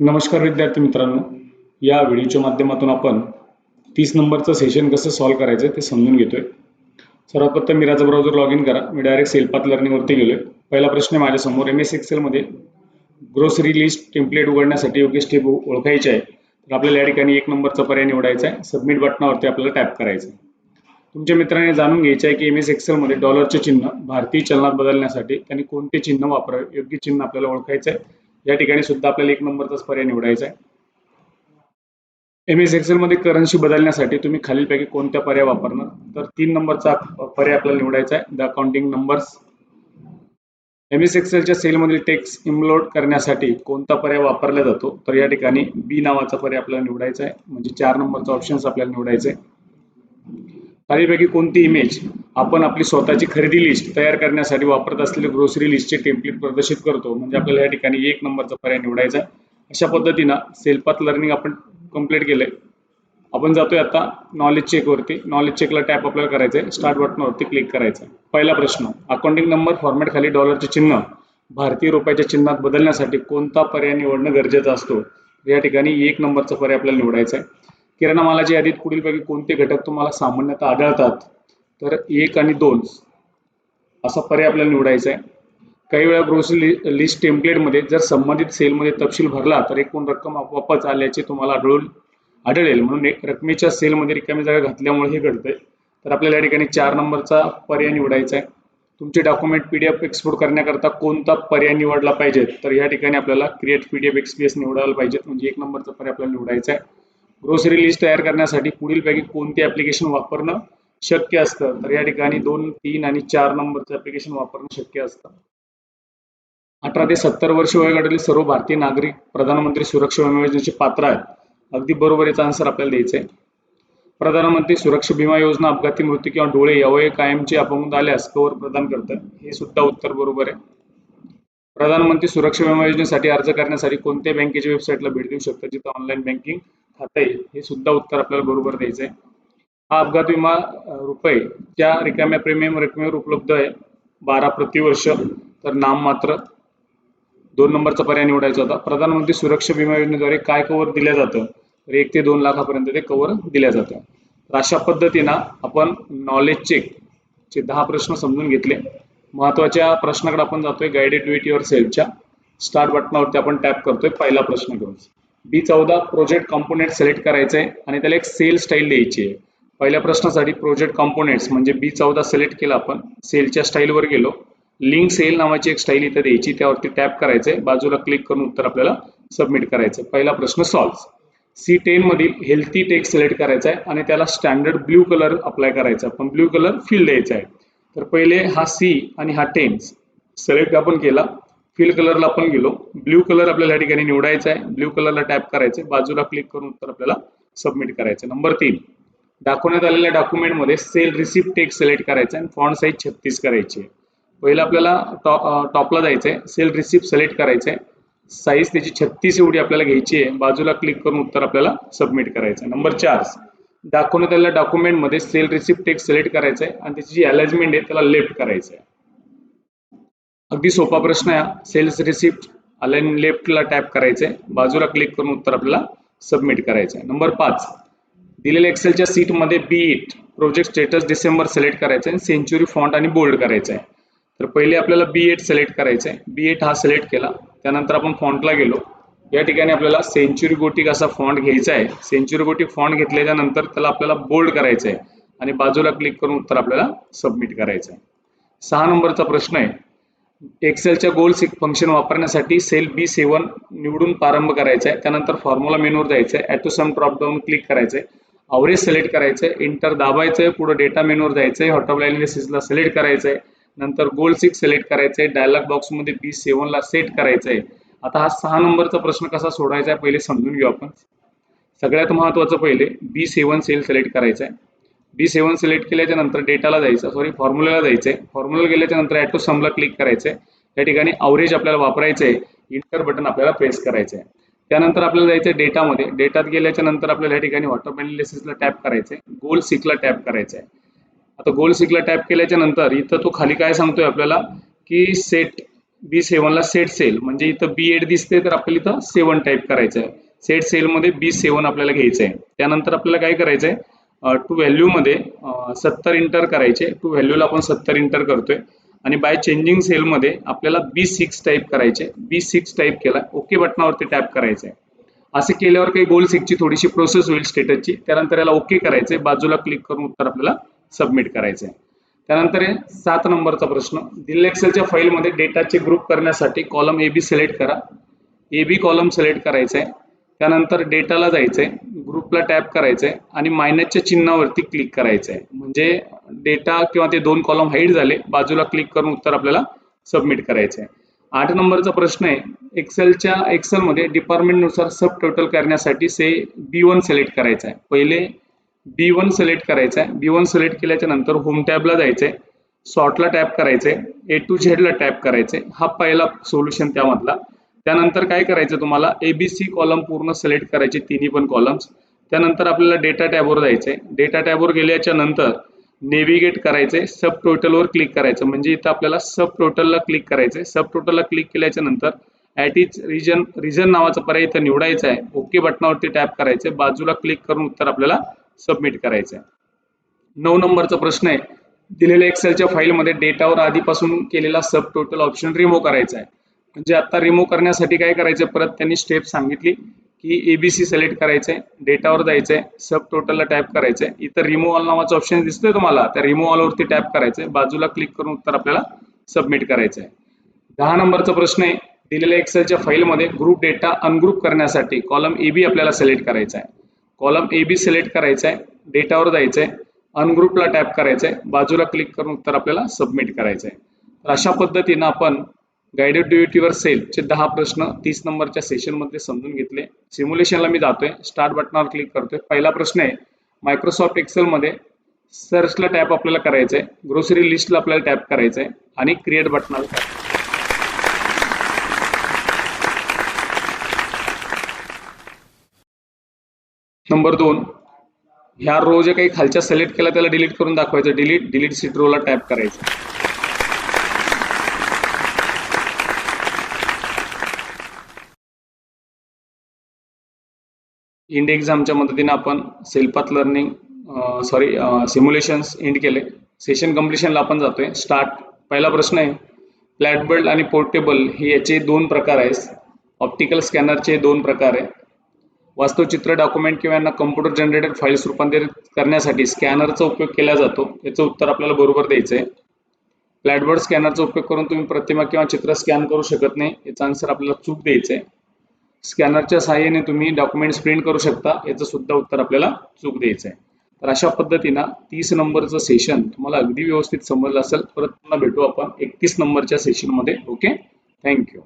नमस्कार विद्यार्थी मित्रांनो. या व्हिडिओच्या माध्यमातून आपण तीस नंबरचं सेशन कसं सॉल्व्ह करायचं ते समजून घेतोय. सर्वात प्रथम मी राजा ब्राउझर लॉग इन करा मी डायरेक्ट सेलपात लर्निंगवरती गेलोय. पहिला प्रश्न आहे माझ्यासमोर. एम एस एक्सेलमध्ये ग्रोसरी लिस्ट टेम्पलेट उघडण्यासाठी योग्य स्टेप ओळखायचे आहे. तर आपल्याला या ठिकाणी एक नंबरचा पर्याय निवडायचा आहे. सबमिट बटनावरती आपल्याला टॅप करायचं आहे. तुमच्या मित्राने जाणून घ्यायचं आहे की एम एस एक्सेलमध्ये डॉलरचे चिन्ह भारतीय चलनात बदलण्यासाठी त्यांनी कोणते चिन्ह वापरावे? योग्य चिन्ह आपल्याला ओळखायचं आहे. या ठिकाणी सुद्धा आपल्याला एक नंबरचाच पर्याय निवडायचा आहे. एम एस एक्सेल मध्ये करन्सी बदलण्यासाठी तुम्ही खालीलपैकी कोणत्या पर्याय वापरणार? तर तीन नंबरचा पर्याय आपल्याला निवडायचा आहे. The accounting numbers M S एक्सेलच्या सेलमधील टेक्स इम्लोड करण्यासाठी कोणता पर्याय वापरला जातो? तर या ठिकाणी बी नावाचा पर्याय आपल्याला निवडायचा आहे. म्हणजे चार नंबरचा ऑप्शन्स आपल्याला निवडायचा आहे. खालीलपैकी कोणती इमेज आपण आपली स्वतःची खरेदी लिस्ट तयार करण्यासाठी वापरत असलेले ग्रोसरी लिस्टचे टेम्पलेट प्रदर्शित करतो. म्हणजे आपल्याला या ठिकाणी एक नंबरचा पर्याय निवडायचा अशा पद्धतीनं सेल्फात लर्निंग आपण कंप्लीट केलंय. आपण जातोय आता नॉलेज चेकवरती नॉलेज चेकला टॅप आपल्याला करायचं आहे स्टार्ट बटनावरती क्लिक करायचं. आहे पहिला प्रश्न अकाउंटिंग नंबर फॉर्मॅट खाली डॉलरचे चिन्ह भारतीय रुपयाच्या चिन्हात बदलण्यासाठी कोणता पर्याय निवडणं गरजेचं असतो? या ठिकाणी एक नंबरचा पर्याय आपल्याला निवडायचा आहे. किराणा मालाच्या यादीत पुढीलपैकी कोणते घटक तुम्हाला सामान्यतः आढळतात? तर एक आणि दोन. असा पर्याय आपल्याला निवडायचा आहे. काही वेळा ग्रोसरी लिस्ट टेम्पलेटमध्ये जर संबंधित सेलमध्ये तपशील भरला तर एकूण रक्कम आपोआपच आल्याचे तुम्हाला आढळून आढळेल. म्हणून एक रकमेच्या सेलमध्ये रिकामी जागा घातल्यामुळे हे घडतंय. तर आपल्याला या ठिकाणी चार नंबरचा पर्याय निवडायचा आहे. तुमचे document P D F export करण्याकरता कोणता पर्याय निवडला पाहिजे? तर या ठिकाणी आपल्याला create P D F X P S निवडायला पाहिजेत. म्हणजे एक नंबरचा पर्याय आपल्याला निवडायचा आहे. ग्रोसरी लिस्ट तयार करण्यासाठी पुढीलपैकी कोणते ऍप्लिकेशन वापरणं शक्य असतं? तर या ठिकाणी दोन तीन आणि चार नंबरचं ऍप्लिकेशन वापरणं शक्य असतं. अठरा ते सत्तर वर्ष वयोगटातील सर्व भारतीय नागरिक प्रधानमंत्री सुरक्षा विमा योजनेचे पात्र आहेत. अगदी बरोबर याचा आन्सर आपल्याला द्यायचा आहे. प्रधानमंत्री सुरक्षा विमा योजना अपघाती मृत्यू किंवा डोळे यावय कायमचे अपंग आल्यास कवर प्रदान करतं. हे सुद्धा उत्तर बरोबर आहे. प्रधानमंत्री सुरक्षा विमा योजनेसाठी अर्ज करण्यासाठी कोणत्या बँकेच्या वेबसाईटला भेट देऊ शकता? जिथं ऑनलाईन बँकिंग खातं आहे हे सुद्धा उत्तर आपल्याला बरोबर द्यायचं आहे. हा अपघात विमा रुपये त्या रिकाम्या प्रीमियम रकमेवर उपलब्ध आहे बारा प्रतिवर्ष तर नाम मात्र दोन नंबरचा पर्याय निवडायचा होता. प्रधानमंत्री सुरक्षा विमा योजनेद्वारे काय कव्हर दिलं जातं? तर एक ते दोन लाखापर्यंत ते कव्हर दिल्या जातं. तर अशा पद्धतीनं आपण नॉलेज चेक चे दहा प्रश्न समजून घेतले. महत्त्वाच्या प्रश्नाकडे आपण जातोय गायडेड टू इट युअर सेल्फच्या स्टार्ट बटनावरती आपण टॅप करतोय पहिला प्रश्न घेऊन. बी चौदा प्रोजेक्ट कॉम्पोनेंट सिलेक्ट करायचं आहे आणि त्याला एक सेल स्टाईल द्यायची आहे. पहिल्या प्रश्नासाठी प्रोजेक्ट कॉम्पोनेंट्स म्हणजे बी चौदा सिलेक्ट केला आपण सेलच्या स्टाईलवर गेलो. लिंक सेल नावाची एक स्टाईल इथे द्यायची त्यावरती टॅप करायचंय. बाजूला क्लिक करून उत्तर आपल्याला सबमिट करायचं पहिला प्रश्न सॉल्व सी टेन मधील हेल्थी टेक्स्ट सिलेक्ट करायचा आहे आणि त्याला स्टँडर्ड ब्ल्यू कलर अप्लाय करायचा. पण ब्ल्यू कलर फील द्यायचा आहे. तर पहिले हा सी आणि हा टेन्स सिलेक्ट आपण केला. फिल कलरला आपण गेलो. ब्ल्यू कलर आपल्याला या ठिकाणी निवडायचा आहे. ब्ल्यू कलरला टॅप करायचं. बाजूला क्लिक करून उत्तर आपल्याला सबमिट करायचं. नंबर तीन. दाखवण्यात आलेल्या डॉक्युमेंटमध्ये सेल रिसिप्ट टेक सिलेक्ट करायचा आणि फॉन्ट साईज छत्तीस करायची आहे. पहिलं आपल्याला टॉप टॉपला जायचं आहे सेल रिसिप्ट सिलेक्ट करायचं आहे साईज त्याची छत्तीस एवढी आपल्याला घ्यायची आहे. बाजूला क्लिक करून उत्तर आपल्याला सबमिट करायचं आहे नंबर चार. दाखवण्यात आलेल्या डॉक्युमेंटमध्ये सेल रिसिप्ट एक सिलेक्ट करायचं आहे आणि त्याची जी अलाइजमेंट आहे त्याला लेफ्ट करायचं आहे अगदी सोपा प्रश्न आहे सेल्स रिसिप्ट अलाइन लेफ्टला टॅप करायचंय. बाजूला क्लिक करून उत्तर आपल्याला सबमिट करायचं आहे नंबर पाच. दिलेल्या एक्सेलच्या सीटमध्ये B eight project status December select करायचं आहे सेंच्युरी फॉन्ट आणि बोल्ड करायचं आहे तर पहिले आपल्याला बी एट सिलेक्ट करायचं आहे बी एट हा सिलेक्ट केला. त्यानंतर आपण फॉन्टला गेलो. या ठिकाणी आपल्याला सेंच्युरी गोटिक असा फॉन्ट घ्यायचा आहे. सेंच्युरी गोटिक फॉन्ट घेतल्याच्या नंतर त्याला आपल्याला बोल्ड करायचं आहे. आणि बाजूला क्लिक करून उत्तर आपल्याला सबमिट करायचं आहे. सहा नंबरचा प्रश्न आहे. एक्सेलच्या गोल फंक्शन वापरण्यासाठी सेल बी सेवन निवडून प्रारंभ करायचा आहे. त्यानंतर फॉर्म्युला मेनूवर जायचं आहे. ॲटो सम ड्रॉपडाऊन क्लिक करायचं आहे. अवरेज सिलेक्ट करायचं आहे. इंटर दाबायचं आहे. पुढे डेटा मेनूवर जायचं आहे. हॉटॉप ला सिलेक्ट करायचं आहे. नंतर गोल सिक्स सिलेक्ट करायचं आहे. डायलॉग बॉक्समध्ये बी सेवनला सेट करायचं आहे. आता हा सहा नंबरचा प्रश्न कसा सोडायचा आहे पहिले समजून घेऊ आपण. सगळ्यात महत्वाचं पहिले बी सेवन सेल सिलेक्ट करायचं आहे बी सेवन सिलेक्ट केल्याच्यानंतर डेटाला जायचं सॉरी फॉर्म्युलाला जायचं आहे फॉर्म्युला गेल्याच्यानंतर ॲटो समला क्लिक करायचं आहे त्या ठिकाणी अवरेज आपल्याला वापरायचं आहे इंटर बटन आपल्याला प्रेस करायचं आहे त्यानंतर आपल्याला जायचं डेटामध्ये डेटात गेल्याच्यानंतर आपल्याला या ठिकाणी वॉटर अनालिसिसला टॅप करायचं आहे गोल सिकला टॅप करायचं आहे आता गोल सिकला टॅप केल्याच्यानंतर इथं तो खाली काय सांगतोय आपल्याला? की सेट बी सेवनला सेट सेल म्हणजे इथं बी एट दिसते तर आपल्याला इथं सेवन टाईप करायचं आहे सेट सेलमध्ये बी सेवन आपल्याला घ्यायचं आहे त्यानंतर आपल्याला काय करायचं आहे टू व्हॅल्यूमध्ये सत्तर इंटर करायचे. टू व्हॅल्यूला आपण सत्तर इंटर करतोय. आणि बाय चेंजिंग सेलमध्ये आपल्याला बी सिक्स टाईप करायचे. बी सिक्स टाईप केला ओके बटनावरती टॅप करायचं आहे असे केल्यावर काही गोल सिक्सची थोडीशी प्रोसेस होईल स्टेटसची त्यानंतर याला ओके करायचं आहे बाजूला क्लिक करून उत्तर आपल्याला सबमिट करायचं आहे त्यानंतर आहे सात नंबरचा प्रश्न. दिलेल्या एक्सेलच्या फाईलमध्ये डेटाचे ग्रुप करण्यासाठी कॉलम ए बी सिलेक्ट करा. ए बी कॉलम सिलेक्ट करायचं आहे त्यानंतर डेटाला जायचं आहे ग्रुपला टॅप करायचं आहे आणि मायनसच्या चिन्हावरती क्लिक करायचं आहे म्हणजे डेटा किंवा ते दोन कॉलम हाईड झाले बाजूला क्लिक करून उत्तर आपल्याला सबमिट करायचं आहे आठ नंबरचा प्रश्न आहे एक्सेलच्या एक्सेलमध्ये डिपार्टमेंटनुसार सब टोटल करण्यासाठी से बी वन सिलेक्ट करायचं आहे पहिले बी वन सिलेक्ट करायचा आहे बी वन सिलेक्ट केल्याच्यानंतर होम टॅबला जायचंय. सॉर्टला टॅप करायचंय. ए टू झेडला टॅप करायचंय. हा पहिला सोल्युशन त्यामधला. त्यानंतर काय करायचं तुम्हाला? ए बी सी कॉलम पूर्ण सिलेक्ट करायचे. तिन्ही पण कॉलम्स त्यानंतर आपल्याला डेटा टॅबवर जायचंय. डेटा टॅबवर गेल्याच्यानंतर नेव्हिगेट करायचे सब टोटलवर क्लिक करायचं. म्हणजे इथं आपल्याला सब टोटलला क्लिक करायचंय. सब टोटलला क्लिक केल्याच्यानंतर ॲट इच रिजन रिजन नावाचा पर्याय इथं निवडायचा आहे ओके बटनावरती टॅप करायचंय. बाजूला क्लिक करून उत्तर आपल्याला सबमिट करायचं आहे नऊ नंबरचा प्रश्न आहे. दिलेल्या एक्सेलच्या फाईलमध्ये डेटावर आधीपासून केलेला सब टोटल ऑप्शन रिमूव्ह करायचा आहे म्हणजे आता रिमूव्ह करण्यासाठी काय करायचं परत त्यांनी स्टेप सांगितली की एबीसी सिलेक्ट करायचंय डेटावर जायचंय सब टोटलला टॅप करायचंय. इथं रिमूव्ह ऑल नावाचं ऑप्शन दिसतोय तुम्हाला. त्या रिमूव्ह ऑलवरती टॅप करायचंय. बाजूला क्लिक करून उत्तर आपल्याला सबमिट करायचं आहे दहा नंबरचा प्रश्न आहे. दिलेल्या एक्सेलच्या फाईलमध्ये ग्रुप डेटा अनग्रुप करण्यासाठी कॉलम ए बी आपल्याला सिलेक्ट करायचा आहे कॉलम ए बी सिलेक्ट करायचा आहे डेटावर जायचं आहे अनग्रुपला टॅप करायचं आहे बाजूला क्लिक करून उत्तर आपल्याला सबमिट करायचं आहे तर अशा पद्धतीनं आपण गायडेड ड्युटीवर सेलचे दहा प्रश्न तीस नंबरच्या सेशनमध्ये समजून घेतले. सिम्युलेशनला मी जातोय. स्टार्ट बटनावर क्लिक करतोय. पहिला प्रश्न आहे मायक्रोसॉफ्ट एक्सेलमध्ये सर्चला टॅप आपल्याला करायचं आहे ग्रोसरी लिस्टला आपल्याला टॅप करायचं आहे आणि क्रिएट बटनावर नंबर दोन ह्या रो जे काही खालच्या सिलेक्ट केला त्याला डिलीट करून दाखवायचं. डिलीट डिलीट सीट रोला टॅप करायचं. इंड एक्झामच्या मदतीने आपण सेल्फात लर्निंग सॉरी सिम्युलेशन्स इंड केले. सेशन कम्प्लिशनला आपण जातोय. स्टार्ट पहिला प्रश्न आहे फ्लॅटबर्ड आणि पोर्टेबल हे याचे दोन प्रकार आहेत. ऑप्टिकल स्कॅनरचे दोन प्रकार आहे. वास्तवचित्र डॉक्युमेंट किंवा यांना कम्प्युटर जनरेटेड फाईल्स रूपांतरित करण्यासाठी स्कॅनरचा उपयोग केला जातो. याचं उत्तर आपल्याला बरोबर द्यायचं आहे फ्लॅटबर्ड स्कॅनरचा उपयोग करून तुम्ही प्रतिमा किंवा चित्र स्कॅन करू शकत नाही. याचा आन्सर आपल्याला चूक द्यायचं आहे स्कॅनरच्या सहाय्याने तुम्ही डॉक्युमेंट्स प्रिंट करू शकता. याचं सुद्धा उत्तर आपल्याला चूक द्यायचं आहे तर अशा पद्धतीनं तीस नंबरचं सेशन तुम्हाला अगदी व्यवस्थित समजलं असेल. परत पुन्हा भेटू आपण एकतीस नंबरच्या सेशनमध्ये ओके थँक्यू